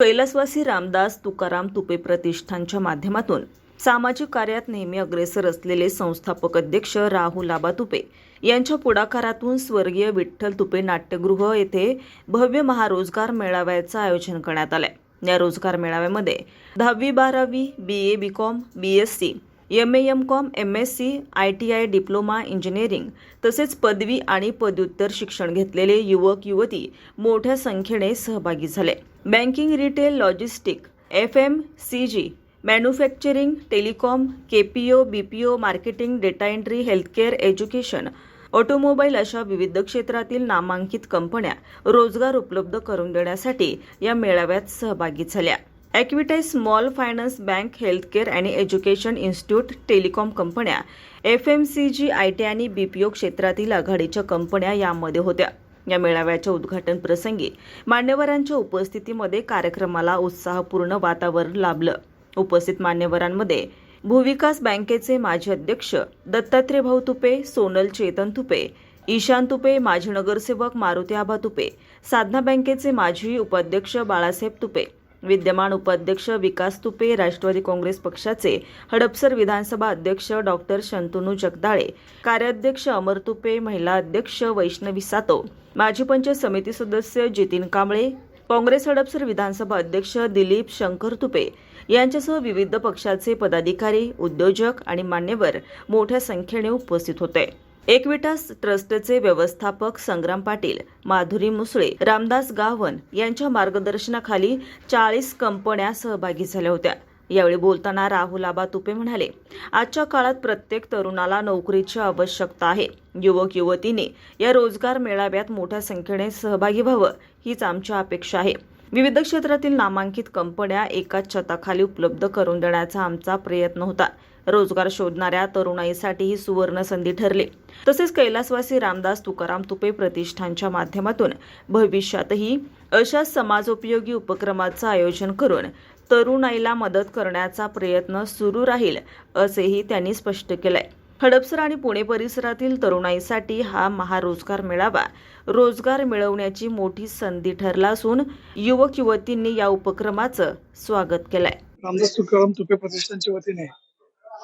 कैलासवासी रामदास तुकाराम तुपे प्रतिष्ठानच्या माध्यमातून सामाजिक कार्यात नेहमी अग्रेसर असलेले संस्थापक अध्यक्ष राहुल आबा तुपे यांच्या पुढाकारातून स्वर्गीय विठ्ठल तुपे नाट्यगृह येथे भव्य महारोजगार मेळाव्याचं आयोजन करण्यात आलंय. या रोजगार मेळाव्यामध्ये दहावी बारावी B A B com B S C M A M com M S C I T I diploma engineering तसेच पदवी आणि पदव्युत्तर शिक्षण घेतलेले युवक युवती मोठ्या संख्येने सहभागी झाले. Banking retail logistic F M C G manufacturing telecom KPO BPO marketing data entry healthcare education automobile अशा विविध क्षेत्रातील नामांकित कंपन्या रोजगार उपलब्ध करून देण्यासाठी या मेळाव्यात सहभागी झाल्या. Equitas small finance bank healthcare आणि एज्युकेशन इन्स्टिट्यूट टेलिकॉम कंपन्या F M C G I T आणि बी पी ओ क्षेत्रातील आघाडीच्या कंपन्या यामध्ये होत्या. या मेळाव्याच्या उद्घाटन प्रसंगी मान्यवरांच्या उपस्थितीमध्ये कार्यक्रमाला उत्साहपूर्ण वातावरण लाभलं. उपस्थित मान्यवरांमध्ये भूविकास बँकेचे माजी अध्यक्ष दत्तात्रय भाऊ तुपे सोनल चेतन तुपे ईशान तुपे माजी नगरसेवक मारुती आबा तुपे साधना बँकेचे माजी उपाध्यक्ष बाळासाहेब तुपे विद्यमान उपाध्यक्ष विकास तुपे राष्ट्रवादी काँग्रेस पक्षाचे हडपसर विधानसभा अध्यक्ष डॉक्टर शंतनू जगदाळे कार्याध्यक्ष अमर तुपे महिला अध्यक्ष वैष्णवी सातो माजी पंचायत समिती सदस्य जितीन कांबळे काँग्रेस हडपसर विधानसभा अध्यक्ष दिलीप शंकर तुपे यांच्यासह विविध पक्षाचे पदाधिकारी उद्योजक आणि मान्यवर मोठ्या संख्येने उपस्थित होते. एकविटास ट्रस्टचे व्यवस्थापक संग्राम पाटील माधुरी मुसळे रामदास गावन यांच्या मार्गदर्शनाखाली चाळीस कंपन्या सहभागी झाल्या होत्या. यावेळी बोलताना राहुल आबा तुपे म्हणाले आजच्या काळात प्रत्येक तरुणाला नोकरीची आवश्यकता आहे. युवक युवतीने या रोजगार मेळाव्यात मोठ्या संख्येने सहभागी व्हावं हीच आमची अपेक्षा आहे. विविध क्षेत्रातील नामांकित कंपन्या एकाच छताखाली उपलब्ध करून देण्याचा आमचा प्रयत्न होता. रोजगार शोधणाऱ्या तरुणाईसाठी ही सुवर्ण संधी ठरली. तसेच कैलासवासी रामदास तुकाराम तुपे प्रतिष्ठानच्या माध्यमातून भविष्यातही अशा समाजोपयोगी उपक्रमाचं आयोजन करून तरुणाईला मदत करण्याचा प्रयत्न सुरू राहील असेही त्यांनी स्पष्ट केलंय. हडपसर आणि पुणे परिसरातील तरुणाईसाठी हा महारोजगार मेळावा रोजगार मिळवण्याची मोठी संधी ठरला असून युवक युवतींनी या उपक्रमाचं स्वागत केलंय. रामदास तुकाराम तुपे प्रतिष्ठानच्या वतीने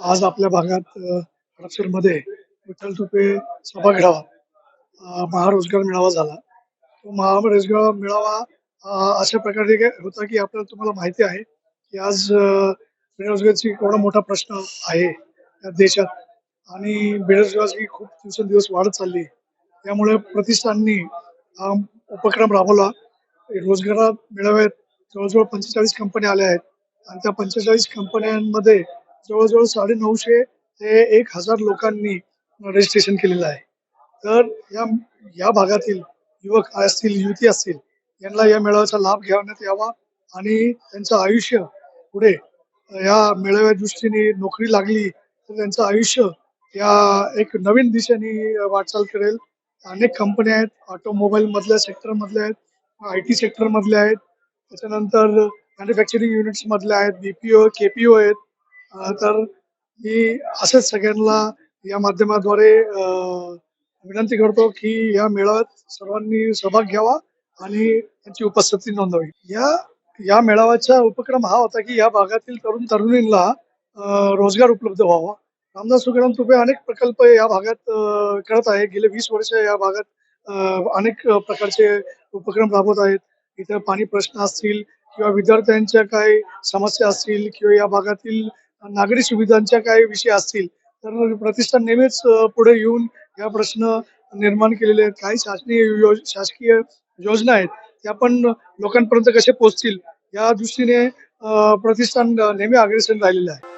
आज आपल्या भागात हडपसरमध्ये विठ्ठल तुपे सभागृहात महारोजगार मेळावा झाला. तो महारोजगार मेळावा अशा प्रकारे होता की आपल्याला तुम्हाला माहिती आहे की आज बेरोजगारची बेरोजगारीची मोठा प्रश्न आहे. या देशात आणि बेरोजगारी खूप दिवसेंदिवस वाढत चालली त्यामुळे प्रतिष्ठाननी हा उपक्रम राबवला. रोजगार मेळाव्यात जवळजवळ पंचेचाळीस कंपन्या आल्या आहेत. आणि त्या पंचेचाळीस कंपन्यांमध्ये जवळजवळ साडे नऊशे ते एक हजार लोकांनी रजिस्ट्रेशन केलेलं आहे. तर या या भागातील युवक असतील युवती असतील यांना या मेळाव्याचा लाभ घेण्यात यावा आणि त्यांचं आयुष्य पुढे या मेळाव्या दृष्टीने नोकरी लागली तर त्यांचं आयुष्य या एक नवीन दिशेने वाटचाल करेल. अनेक कंपन्या आहेत ऑटोमोबाईल मधल्या सेक्टर मधल्या आहेत आय टी सेक्टर मधल्या आहेत. त्याच्यानंतर मॅन्युफॅक्चरिंग युनिट्स मधल्या आहेत बीपीओ केपीओ आहेत. तर मी असेच सगळ्यांना या माध्यमाद्वारे विनंती करतो की या मेळाव्यात सर्वांनी सहभाग घ्यावा आणि त्यांची उपस्थिती नोंदवावी. या या मेळाव्याचा उपक्रम हा होता की या भागातील तरुण तरुणींना रोजगार उपलब्ध व्हावा. रामदास तुकाराम तुपे अनेक प्रकल्प या भागात करत आहे गेले वीस वर्ष या भागात अनेक प्रकारचे उपक्रम राबवत आहेत. इथं पाणी प्रश्न असतील किंवा विद्यार्थ्यांच्या काही समस्या असतील किंवा या भागातील नागरी सुविधांच्या काही विषय असतील तर प्रतिष्ठान नेहमीच पुढे येऊन या प्रश्न निर्माण केलेले आहेत. काही शासकीय योज शासकीय योजना आहेत त्या पण लोकांपर्यंत कसे पोहोचतील या दृष्टीने प्रतिष्ठान नेहमी अग्रेसर राहिलेलं आहे.